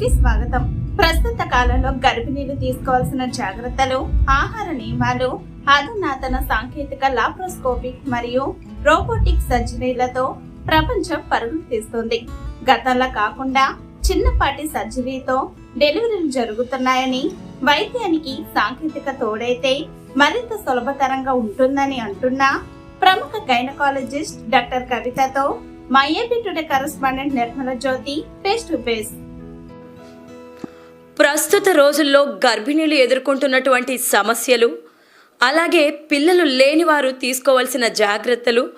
కి స్వాగతం. ప్రస్తుత కాలంలో గర్భిణీలు తీసుకోవాల్సిన జాగ్రత్తలు ఆహార నియమాలు అధునాతన సాంకేతిక లాప్రోస్కోపిక్ మరియు రోబోటిక్ సర్జరీలతో ప్రపంచం పరుగులు తీస్తుంది. గతంలో కాకుండా చిన్నపాటి సర్జరీతో డెలివరీలు జరుగుతున్నాయని వైద్యానికి సాంకేతిక తోడైతే మరింత సులభతరంగా ఉంటుందని అంటున్న ప్రముఖ గైనకాలజిస్ట్ డాక్టర్ కవితతో మా AP today correspondent Nirmala Jyothi face to face. ప్రస్తుత రోజుల్లో గర్భిణీలు ఎదుర్కొంటున్నటువంటి సమస్యలు అలాగే పిల్లలు లేని వారు తీసుకోవాల్సిన జాగ్రత్తలు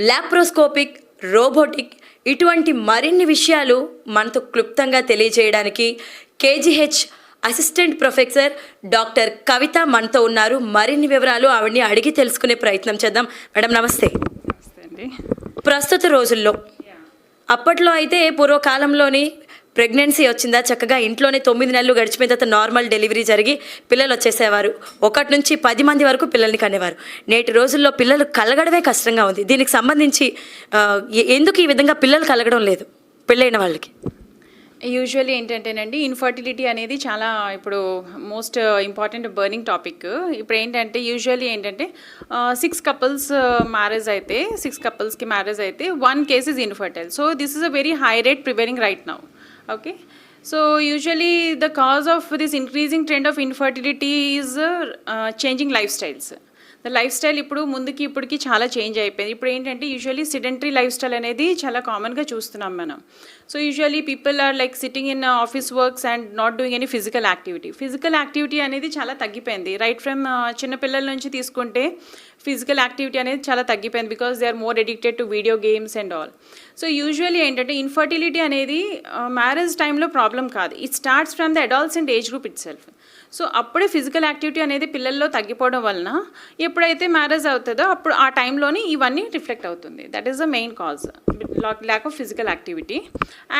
లాప్రోస్కోపిక్ రోబోటిక్ ఇటువంటి మరిన్ని విషయాలు మనతో క్లుప్తంగా తెలియజేయడానికి KGH assistant professor doctor Kavitha మనతో ఉన్నారు. మరిన్ని వివరాలు ఆవిడని అడిగి తెలుసుకునే ప్రయత్నం చేద్దాం. మేడం నమస్తే. ప్రస్తుత రోజుల్లో అప్పట్లో అయితే పూర్వకాలంలోని ప్రెగ్నెన్సీ వచ్చిందా? చక్కగా ఇంట్లోనే తొమ్మిది నెలలు గడిచిపోయిన తర్వాత నార్మల్ డెలివరీ జరిగి పిల్లలు వచ్చేసేవారు. ఒకటి నుంచి పది మంది వరకు పిల్లల్ని కనేవారు. నేటి రోజుల్లో పిల్లలు కలగడమే కష్టంగా ఉంది. దీనికి సంబంధించి ఎందుకు ఈ విధంగా పిల్లలు కలగడం లేదు పెళ్ళైన వాళ్ళకి? యూజువల్లీ ఏంటంటేనండి ఇన్ఫర్టిలిటీ అనేది చాలా ఇప్పుడు మోస్ట్ ఇంపార్టెంట్ బర్నింగ్ టాపిక్. ఇప్పుడు ఏంటంటే యూజువల్లీ ఏంటంటే సిక్స్ కపుల్స్ మ్యారేజ్ అయితే సిక్స్ కపుల్స్కి మ్యారేజ్ అయితే one case is infertile. So this is a very high rate prevailing right now. okay. So usually the cause of this increasing trend of infertility is uh, changing lifestyles. Lifestyle ఇప్పుడు ముందుకి ఇప్పటికి చాలా change అయిపోయింది. ఇప్పుడు ఏంటంటే usually sedentary life style అనేది చాలా కామన్గా చూస్తున్నాం మనం. So usually people are like sitting in office works and not doing any physical activity physical activity అనేది చాలా తగ్గిపోయింది. రైట్ ఫ్రమ్ uh, చిన్నపిల్లల నుంచి తీసుకుంటే ఫిజికల్ యాక్టివిటీ అనేది చాలా తగ్గిపోయింది because they are more addicted to video games and all so usually ఏంటంటే ఇన్ఫర్టిలిటీ అనేది మ్యారేజ్ టైంలో ప్రాబ్లం కాదు. It starts from the adolescent age group itself so అప్పుడే ఫిజికల్ యాక్టివిటీ అనేది పిల్లల్లో తగ్గిపోవడం వలన ఎప్పుడైతే మ్యారేజ్ అవుతుందో అప్పుడు ఆ టైంలోని ఇవన్నీ రిఫ్లెక్ట్ అవుతుంది. That is the main cause lack of physical activity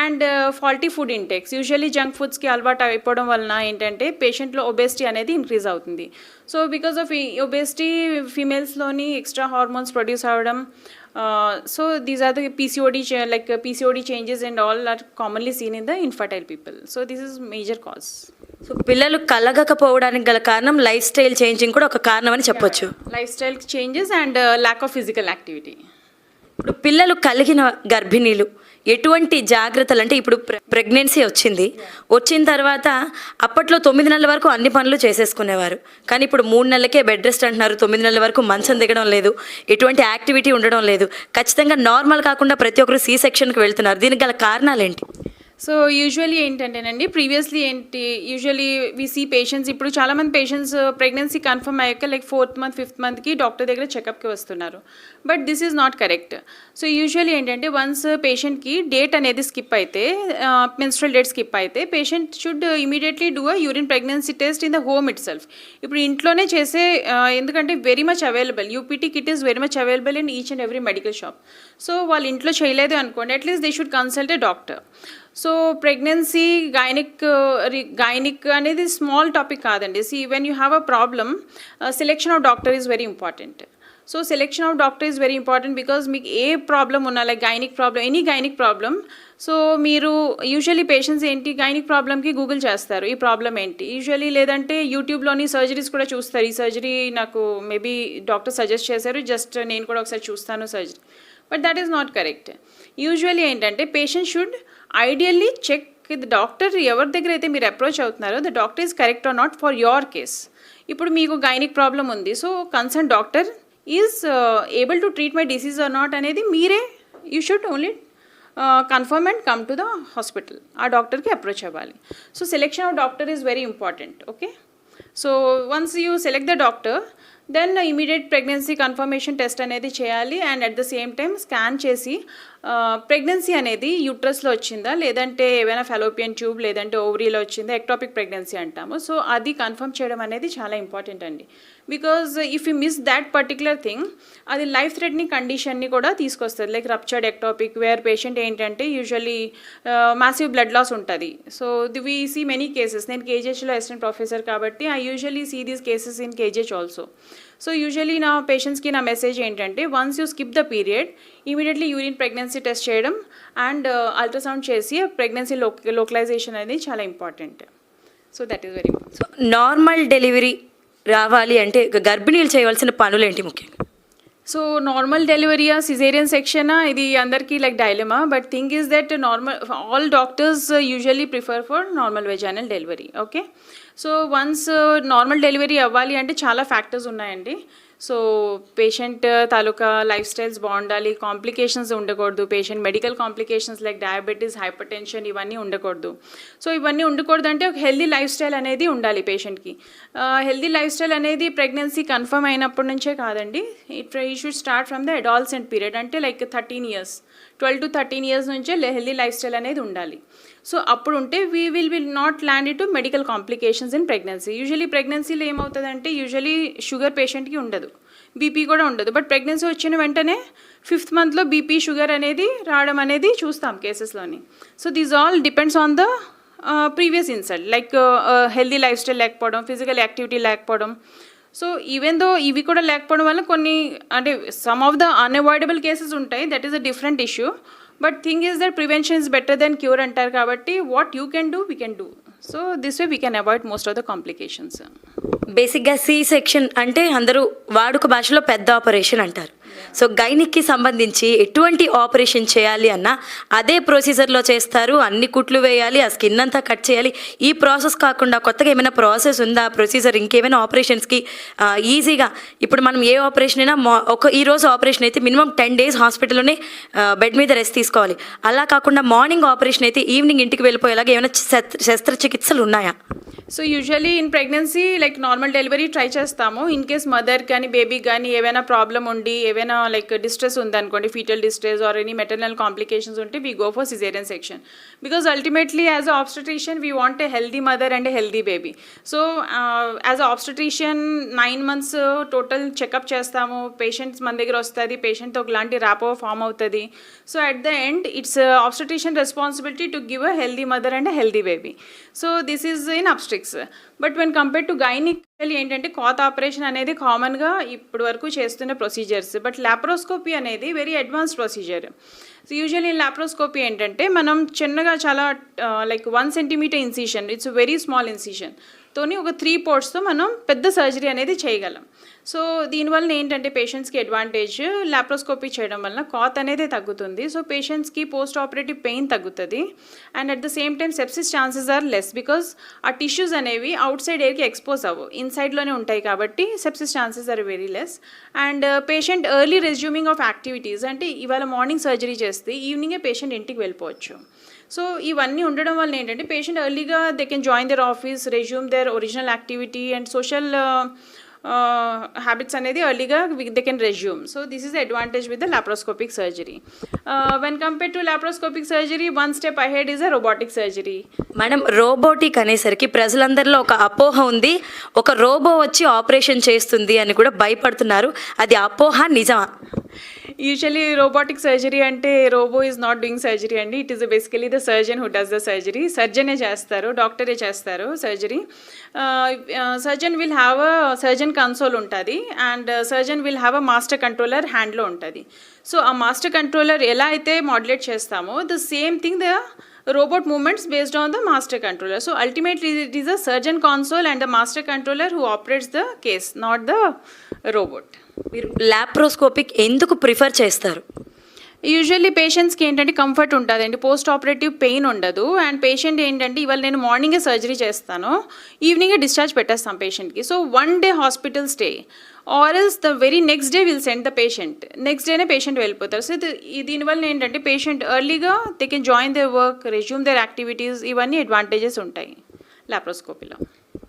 and faulty food intakes usually junk ఫుడ్స్కి అలవాటు అయిపోవడం వలన ఏంటంటే పేషెంట్లో ఒబేసిటీ అనేది ఇంక్రీజ్ అవుతుంది. సో బికాస్ ఆఫ్ ఒబేసిటీ ఫీమేల్స్లోని ఎక్స్ట్రా హార్మోన్స్ ప్రొడ్యూస్ అవ్వడం so these are the PCOD like PCOD changes and all are commonly seen in the infertile people so this is major cause so పిల్లలు కలగకపోవడానికి గల కారణం life style changing కూడా ఒక కారణం అని చెప్పొచ్చు. Lifestyle changes and lack of physical activity ఇప్పుడు పిల్లలు కలిగిన గర్భిణీలు ఎటువంటి జాగ్రత్తలు అంటే ఇప్పుడు ప్రె- ప్రెగ్నెన్సీ వచ్చింది. వచ్చిన తర్వాత అప్పట్లో తొమ్మిది నెలల వరకు అన్ని పనులు చేసేసుకునేవారు. కానీ ఇప్పుడు మూడు నెలలకే బెడ్ రెస్ట్ అంటున్నారు. తొమ్మిది నెలల వరకు మంచం దిగడం లేదు. ఎటువంటి యాక్టివిటీ ఉండడం లేదు. ఖచ్చితంగా నార్మల్ కాకుండా ప్రతి ఒక్కరు సీ సెక్షన్కి వెళ్తున్నారు. దీనికి గల కారణాలు ఏంటి? సో యూజువలీ ఏంటంటేనండి ప్రీవియస్లీ ఏంటి యూజువలీ వి సీ పేషెంట్స్ ఇప్పుడు చాలామంది పేషెంట్స్ ప్రెగ్నెన్సీ కన్ఫర్మ్ అయ్యాక లైక్ ఫోర్త్ మంత్ ఫిఫ్త్ మంత్కి డాక్టర్ దగ్గర చెకప్కి వస్తున్నారు. But this is not correct so usually ఏంటంటే వన్స్ పేషెంట్కి డేట్ అనేది స్కిప్ అయితే మెన్స్ట్రల్ డేట్ స్కిప్ అయితే patient should immediately do a urine pregnancy test in the home itself ఇప్పుడు ఇంట్లోనే చేసే ఎందుకంటే very much available UPT kit is very much available in each and every medical shop so వాళ్ళు ఇంట్లో చేయలేదు అనుకోండి at least they should consult a doctor so pregnancy gynaec gynaec అనేది small topic కాదండి. See when you have a problem selection of doctor is very important so selection of doctor is very important because మీకు ఏ problem ఉన్నా like gynaec problem any gynaec problem so మీరు usually patients ఏంటి gynaec ప్రాబ్లమ్కి Google చేస్తారు ఈ problem ఏంటి. Usually లేదంటే యూట్యూబ్లోని సర్జరీస్ కూడా చూస్తారు. ఈ సర్జరీ నాకు మేబీ డాక్టర్ సజెస్ట్ చేశారు జస్ట్ నేను కూడా ఒకసారి చూస్తాను surgery but that is not correct usually ఏంటంటే patient should ideally check the doctor ఎవరి దగ్గర అయితే మీరు అప్రోచ్ అవుతున్నారో the doctor is correct or not for your case ఇప్పుడు మీకు గైనిక్ ప్రాబ్లం ఉంది. So concern doctor is able to treat my disease or not అనేది మీరే you should only confirm and come to the hospital ఆ డాక్టర్కి approach అవ్వాలి. So selection of doctor is very important okay so once you select the doctor then immediate pregnancy confirmation test అనేది చేయాలి and at the same time scan చేసి pregnancy అనేది యూట్రస్లో వచ్చిందా? లేదంటే ఏమైనా ఫెలోపియన్ ట్యూబ్ లేదంటే ఓవరీలో వచ్చిందా? ఎక్టాపిక్ ప్రెగ్నెన్సీ అంటాము. సో అది కన్ఫర్మ్ చేయడం అనేది చాలా ఇంపార్టెంట్ అండి. Because if you miss that particular thing అది లైఫ్ థ్రెటనింగ్ కండిషన్ని కూడా తీసుకొస్తుంది. Like ruptured ectopic where patient ఏంటంటే యూజువల్లీ మ్యాసివ్ బ్లడ్ లాస్ ఉంటుంది. So the we see many cases నేను కేజీహెచ్లో అసిస్టెంట్ ప్రొఫెసర్ కాబట్టి I usually see these cases in KGH also so usually నా పేషెంట్స్కి నా మెసేజ్ ఏంటంటే once you skip the period immediately urine pregnancy test చేయడం and ultrasound చేసి ప్రెగ్నెన్సీ లోక్ లోకలైజేషన్ అనేది చాలా important so that is very so normal delivery రావాలి అంటే గర్భిణీలు చేయవలసిన పనులు ఏంటి ముఖ్యంగా? సో నార్మల్ డెలివరీయా సిజేరియన్ సెక్షనా ఇది అందరికీ like dilemma but thing is that normal all doctors usually prefer for normal vaginal delivery okay so once uh, normal delivery అవ్వాలి అంటే చాలా ఫ్యాక్టర్స్ ఉన్నాయండి. సో పేషెంట్ uh, తాలూకా లైఫ్ స్టైల్స్ బాగుండాలి కాంప్లికేషన్స్ ఉండకూడదు patient medical complications like diabetes hypertension ఇవన్నీ ఉండకూడదు. So ఇవన్నీ ఉండకూడదు అంటే ఒక హెల్దీ లైఫ్ స్టైల్ అనేది ఉండాలి పేషెంట్కి హెల్దీ లైఫ్ స్టైల్ అనేది ప్రెగ్నెన్సీ కన్ఫర్మ్ అయినప్పటి నుంచే కాదండి. ఇట్ ఈ should start from the adolescent period అంటే like thirteen years twelve to thirteen years నుంచే హెల్దీ లైఫ్ స్టైల్ అనేది ఉండాలి. సో అప్పుడు ఉంటే we will will not land to medical complications in pregnancy usually ప్రెగ్నెన్సీలో ఏమవుతుందంటే యూజువలీ షుగర్ పేషెంట్కి ఉండదు. బీపీ కూడా ఉండదు. బట్ ప్రెగ్నెన్సీ వచ్చిన వెంటనే ఫిఫ్త్ మంత్లో బీపీ షుగర్ అనేది రావడం అనేది చూస్తాం కేసెస్లోని so these all depends on the previous insult like healthy lifestyle లేకపోవడం ఫిజికల్ యాక్టివిటీ లేకపోవడం. సో ఈవెన్ దో ఇవి కూడా లేకపోవడం వల్ల కొన్ని అంటే some of the unavoidable cases ఉంటాయి. That is a different issue but thing is that prevention is better than cure అంటారు కాబట్టి what you can do we can do so this way we can avoid most of the complications బేసిక్గా C section అంటే అందరూ వాడుక భాషలో పెద్ద operation అంటారు. So గైనిక్కి సంబంధించి ఎటువంటి ఆపరేషన్ చేయాలి అన్నా అదే ప్రొసీజర్లో చేస్తారు. అన్ని కుట్లు వేయాలి ఆ స్కిన్ అంతా కట్ చేయాలి. ఈ ప్రాసెస్ కాకుండా కొత్తగా ఏమైనా ప్రాసెస్ ఉందా? ప్రొసీజర్ ఇంకేమైనా ఆపరేషన్స్కి ఈజీగా ఇప్పుడు మనం ఏ ఆపరేషన్ అయినా మా ఒక ఈ రోజు ఆపరేషన్ అయితే మినిమం టెన్ డేస్ హాస్పిటల్లోనే బెడ్ మీద రెస్ట్ తీసుకోవాలి. అలా కాకుండా మార్నింగ్ ఆపరేషన్ అయితే ఈవినింగ్ ఇంటికి వెళ్ళిపోయేలాగా ఏమైనా శస్త్ర- శస్త్రచికిత్సలు ఉన్నాయా? So usually in pregnancy like normal delivery try చేస్తాము. ఇన్ కేస్ మదర్ కానీ బేబీ కానీ ఏవైనా ప్రాబ్లం ఉండి ఏవైనా లైక్ డిస్ట్రెస్ ఉందనుకోండి fetal distress or any maternal complications ఉంటే we go for caesarean section because ultimately as a obstetrician we want a healthy mother and healthy baby so as a obstetrician nine months total checkup చేస్తాము. Patients మన దగ్గర వస్తుంది పేషెంట్తో ఒకలాంటి rapport form అవుతుంది. So at the end it's obstetrician responsibility to give a healthy mother and healthy baby so this is in obstetrics but when compare to gynaecal ఏంటంటే కోత operation అనేది కామన్గా ఇప్పటి వరకు చేస్తున్న ప్రొసీజర్స్ బట్ లాప్రోస్కోపీ అనేది very advanced procedure so usually laparoscopy ఏంటంటే మనం చిన్నగా చాలా like one centimetre incision it's very small incision తోని ఒక త్రీ పోర్ట్స్తో మనం పెద్ద సర్జరీ అనేది చేయగలం. సో దీనివల్ల ఏంటంటే పేషెంట్స్కి అడ్వాంటేజ్ లాప్రోస్కోపీ చేయడం వలన కాత్ అనేది తగ్గుతుంది. సో పేషెంట్స్కి పోస్ట్ ఆపరేటివ్ పెయిన్ తగ్గుతుంది. And at the same time sepsis chances are less because ఆ టిష్యూస్ అనేవి అవుట్ సైడ్ ఎయిర్కి ఎక్స్పోజ్ అవ్వవు ఇన్సైడ్లోనే ఉంటాయి కాబట్టి sepsis chances are very less and patient early resuming of activities అంటే ఇవాళ మార్నింగ్ సర్జరీ చేస్తే ఈవినింగే పేషెంట్ ఇంటికి వెళ్ళిపోవచ్చు. సో ఇవన్నీ ఉండడం వల్ల ఏంటంటే పేషెంట్ ఎర్లీగా they can join their office resume their original activity and social habits అనేది ఎర్లీగా they can resume so this is advantage with the laparoscopic surgery when compare to laparoscopic surgery one step ahead is a robotic surgery madam robotic అనేసరికి ప్రజలందరిలో ఒక అపోహ ఉంది. ఒక robo వచ్చి operation చేస్తుంది అని కూడా భయపడుతున్నారు. అది అపోహ నిజమా? యూజువలీ రోబోటిక్ సర్జరీ అంటే robo is not doing surgery అండి. It is basically the surgeon who does the surgery సర్జనే చేస్తారు డాక్టరే చేస్తారు surgery surgeon will have a surgeon console ఉంటుంది and surgeon will have a master controller హ్యాండ్లో ఉంటుంది. So ఆ master controller ఎలా అయితే మాడ్యులేట్ చేస్తామో the same thing the robot movements based on the master controller so ultimately it is the surgeon console and the master controller who operates the case not the robot మీరు laparoscopic ఎందుకు prefer చేస్తారు? Usually పేషెంట్స్కి ఏంటంటే comfort ఉంటుందండి. Post operative pain ఉండదు. And patient ఏంటంటే ఇవాళ నేను మార్నింగే సర్జరీ చేస్తాను ఈవినింగే డిశ్చార్జ్ పెట్టేస్తాం పేషెంట్కి so one day hospital stay or else the very next day will send the patient next డేనే పేషెంట్ వెళ్ళిపోతారు. సో దీనివల్ల ఏంటంటే పేషెంట్ ఎర్లీగా they can join their work resume their activities ఇవన్నీ అడ్వాంటేజెస్ ఉంటాయి లాప్రోస్కోపీలో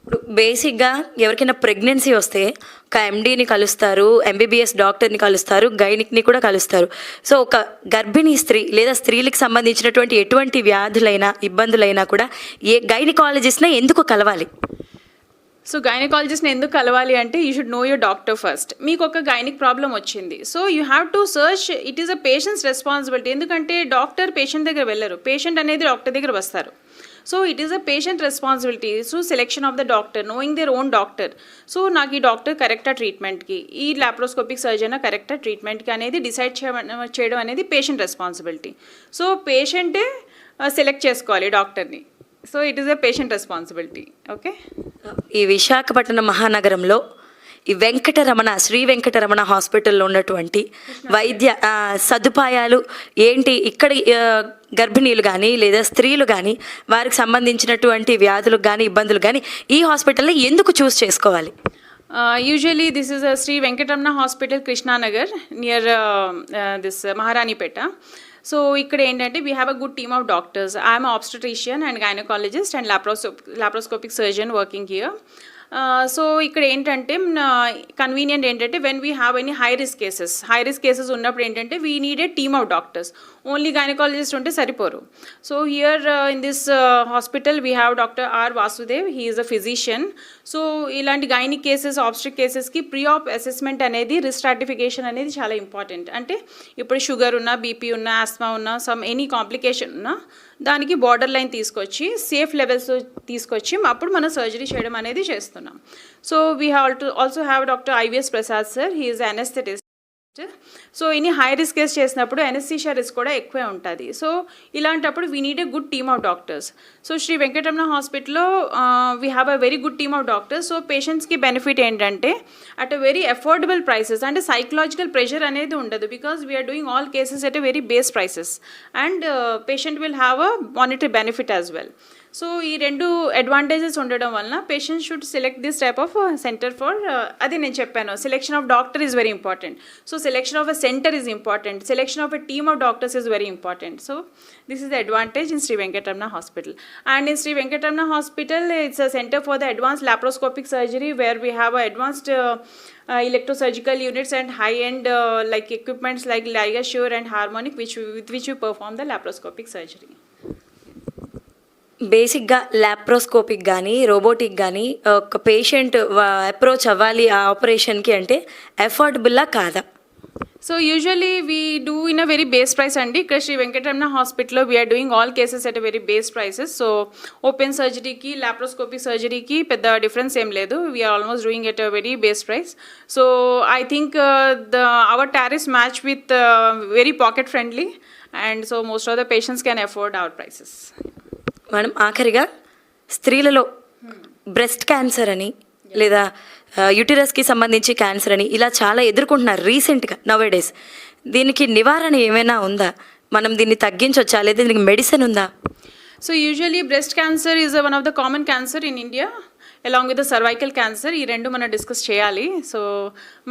ఇప్పుడు బేసిక్గా ఎవరికైనా ప్రెగ్నెన్సీ వస్తే ఒక ఎండీని కలుస్తారు ఎంబీబీఎస్ డాక్టర్ని కలుస్తారు గైనిక్ని కూడా కలుస్తారు. సో ఒక గర్భిణీ స్త్రీ లేదా స్త్రీలకు సంబంధించినటువంటి ఎటువంటి వ్యాధులైనా ఇబ్బందులైనా కూడా ఏ గైనికాలజిస్ట్నే ఎందుకు కలవాలి? సో గైనకాలజిస్ట్ని ఎందుకు కలవాలి అంటే you should know your doctor first. మీకు ఒక గైనిక్ ప్రాబ్లం వచ్చింది. So you have to search it is a patient's responsibility. ఎందుకంటే డాక్టర్ పేషెంట్ దగ్గర వెళ్ళరు. పేషెంట్ అనేది డాక్టర్ దగ్గర వస్తారు. So it is a patient responsibility so selection of the doctor knowing their own doctor so నాకు ఈ doctor కరెక్టా ట్రీట్మెంట్కి ఈ లాప్రోస్కోపిక్ సర్జన్ కరెక్టా ట్రీట్మెంట్కి అనేది డిసైడ్ చేయడం అనేది పేషెంట్ రెస్పాన్సిబిలిటీ సో పేషెంటే సెలెక్ట్ చేసుకోవాలి డాక్టర్ని so it is a patient responsibility okay ఈ విశాఖపట్నం మహానగరంలో ఈ వెంకటరమణ శ్రీ వెంకటరమణ హాస్పిటల్లో ఉన్నటువంటి వైద్య సదుపాయాలు ఏంటి? ఇక్కడ గర్భిణీలు కానీ లేదా స్త్రీలు కానీ వారికి సంబంధించినటువంటి వ్యాధులకు కానీ ఇబ్బందులు కానీ ఈ హాస్పిటల్లో ఎందుకు చూస్ చేసుకోవాలి? Usually this is Shri Venkataramana hospital Krishnanagar near this Maharanipeta so ఇక్కడ ఏంటంటే we have a good team of doctors IM obstetrician and gynaecologist and laparo laparoscopic surgeon working here so ఇక్కడ ఏంటంటే కన్వీనియంట్ ఏంటంటే when we have any high risk cases high risk cases ఉన్నప్పుడు ఏంటంటే we need a team of doctors only gynaecologist ఉంటే సరిపోరు. So here in this hospital we have doctor R Vasudev he is a physician so ఇలాంటి gynaec cases obstetric కేసెస్కి pre op assessment అనేది risk stratification అనేది చాలా important అంటే ఇప్పుడు sugar ఉన్నా BP ఉన్నా ఆస్మా ఉన్నా సమ్ ఎనీ కాంప్లికేషన్ ఉన్నా దానికి బార్డర్ లైన్ తీసుకొచ్చి సేఫ్ లెవెల్స్ తీసుకొచ్చి అప్పుడు మనం సర్జరీ చేయడం అనేది చేస్తున్నాం. So we have also have doctor IVS Prasad sir he is anaesthetist so ఇన్ని హై రిస్క్ కేస్ చేసినప్పుడు ఎనెస్థీషియా రిస్క్ కూడా ఎక్కువే ఉంటుంది. సో ఇలాంటప్పుడు we need a good team of doctors so Shri Venkataramana హాస్పిటల్లో we have a very good team of doctors so పేషెంట్స్కి benefit ఏంటంటే at a very affordable prices అంటే psychological pressure అనేది ఉండదు because we are doing all cases at a very base prices and patient will have a monetary benefit as well so ఈ రెండు advantages ఉండడం వలన patient should select this type of centre for అది నేను చెప్పాను. Selection of doctor is very important so selection of a centre is important selection of a team of doctors is very important so this is the advantage in Shri Venkataramana hospital and in Shri Venkataramana hospital it's a centre for the advance laparoscopic surgery where we have advanced electrosurgical units and high-end uh, like equipments like Ligasure and Harmonic, which we, with which we perform the laparoscopic surgery. బేసిక్గా laparoscopic కానీ robotic కానీ ఒక patient approach అవ్వాలి ఆ ఆపరేషన్కి అంటే అఫోర్డబుల్లా కాదా? So usually we do in a very base price అండి. ఇక్కడ శ్రీ వెంకటరమణ హాస్పిటల్లో we are doing all cases at very base prices so open సర్జరీకి లాప్రోస్కోపిక్ సర్జరీకి పెద్ద డిఫరెన్స్ ఏం లేదు. We are almost doing at a very base price so I think the our tariffs match with very pocket friendly and so most of the patients can afford our prices మనం ఆఖరిగా స్త్రీలలో breast cancer అని లేదా యుటిరస్కి సంబంధించి cancer అని ఇలా చాలా ఎదుర్కొంటున్నారు రీసెంట్గా నవ్ డేస్ దీనికి నివారణ ఏమైనా ఉందా? మనం దీన్ని తగ్గించవచ్చా లేదా దీనికి మెడిసిన్ ఉందా? So usually breast cancer is one of the common cancer in India along with cervical cancer ఈ రెండు మనం డిస్కస్ చేయాలి. So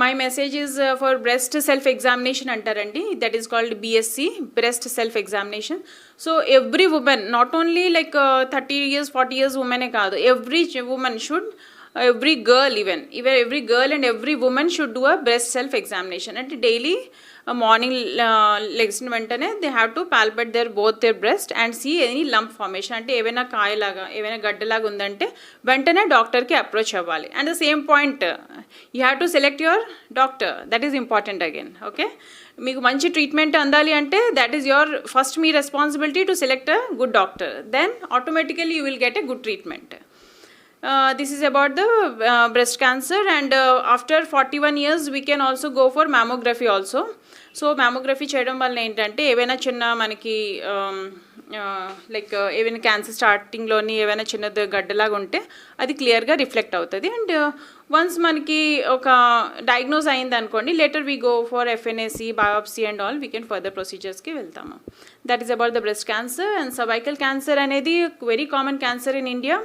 my message is for breast self examination అంటారండి. That is called BSE breast self examination so every women not only like thirty years forty years ఉమెనే కాదు every women should every girl even even every girl and every women should do a breast self examination అంటే daily morning లెగ్సిన వెంటనే they have to palpate their both their breast and see any lump formation అంటే ఏవైనా కాయలాగా ఏవైనా గడ్డలాగా ఉందంటే వెంటనే డాక్టర్కి approach అవ్వాలి. And the same point you have to select your doctor that is important again okay మీకు మంచి ట్రీట్మెంట్ అందాలి అంటే that is your first me responsibility to select a good doctor then automatically you will get a good treatment Uh, this is about the uh, breast cancer and forty after 41 years we can also go for mammography also. So mammography చేయడం వల్ల ఏంటంటే ఏవైనా చిన్న మనకి um, uh, like ఏవైనా cancer స్టార్టింగ్లోని ఏవైనా చిన్నది గడ్డలాగా ఉంటే అది క్లియర్గా రిఫ్లెక్ట్ అవుతుంది. అండ్ వన్స్ మనకి ఒక డయాగ్నోస్ అయింది అనుకోండి later we go for FNAC biopsy and all we can further ప్రొసీజర్స్కి వెళ్తాము. That is about the breast cancer and cervical cancer అనేది very common cancer in India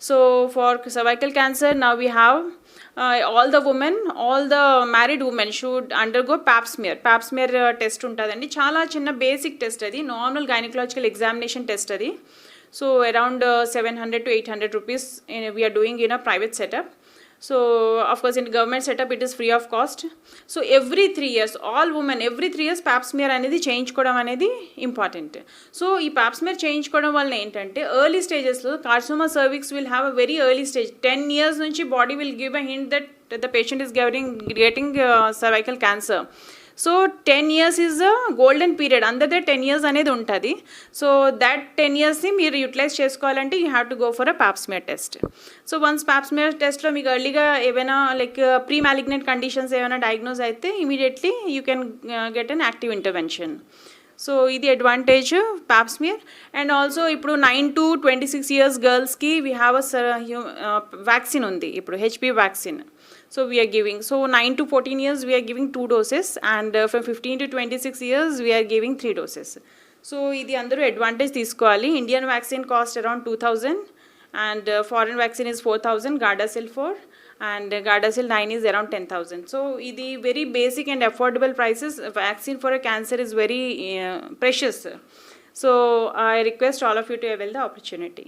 So for cervical cancer, now we have uh, all the women, all the married women should undergo pap smear. Pap smear uh, test ఉంటుందండి చాలా చిన్న basic test అది normal gynaecological examination test అది so around seven hundred to eight hundred rupees we are doing in a private setup So, of course, in government setup, it is free of cost. So, every three years, all women, every three years pap smear అనేది చేయించుకోవడం అనేది important so ఈ Pap smear చేయించుకోవడం వల్ల ఏంటంటే early స్టేజెస్లో carcinoma cervix will have a very early stage ten years నుంచి body will give a hint that the patient is gathering getting cervical cancer so ten years is golden period. అందరిదే ten years అనేది ఉంటుంది. So that ten ఇయర్స్ని మీరు utilise చేసుకోవాలంటే you have to go for a pap smear test. So once pap smear టెస్ట్లో మీకు ఎర్లీగా ఏవైనా like pre malignant conditions ఏమైనా డయాగ్నోజ్ అయితే immediately you can get an active intervention so ఇది advantage pap smear and also ఇప్పుడు nine to twenty six years గర్ల్స్కి we have a vaccine ఉంది. ఇప్పుడు HP vaccine so we are giving so nine to fourteen years we are giving two doses and from fifteen to twenty six years we are giving three doses so ఇది అందరూ advantage తీసుకోవాలి. Indian vaccine cost around two thousand and foreign vaccine is four thousand Gardasil four and Gardasil nine is around ten thousand so ఇది very basic and affordable prices vaccine for a cancer is very precious so I request all of you to avail the opportunity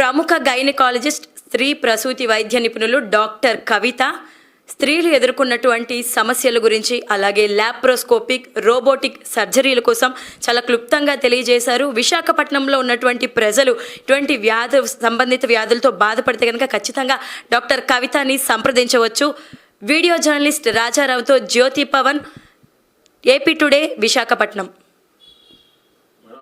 ప్రముఖ gynaecologist స్త్రీ ప్రసూతి వైద్య నిపుణులు doctor కవిత. స్త్రీలు ఎదుర్కొన్నటువంటి సమస్యల గురించి అలాగే ల్యాప్రోస్కోపిక్ రోబోటిక్ సర్జరీల కోసం చాలా క్లుప్తంగా తెలియజేశారు. విశాఖపట్నంలో ఉన్నటువంటి ప్రజలు ఇటువంటి వ్యాధు సంబంధిత వ్యాధులతో బాధపడితే కనుక ఖచ్చితంగా డాక్టర్ కవితని సంప్రదించవచ్చు. వీడియో జర్నలిస్ట్ రాజారావుతో జ్యోతి పవన్ ఏపీ టుడే విశాఖపట్నం.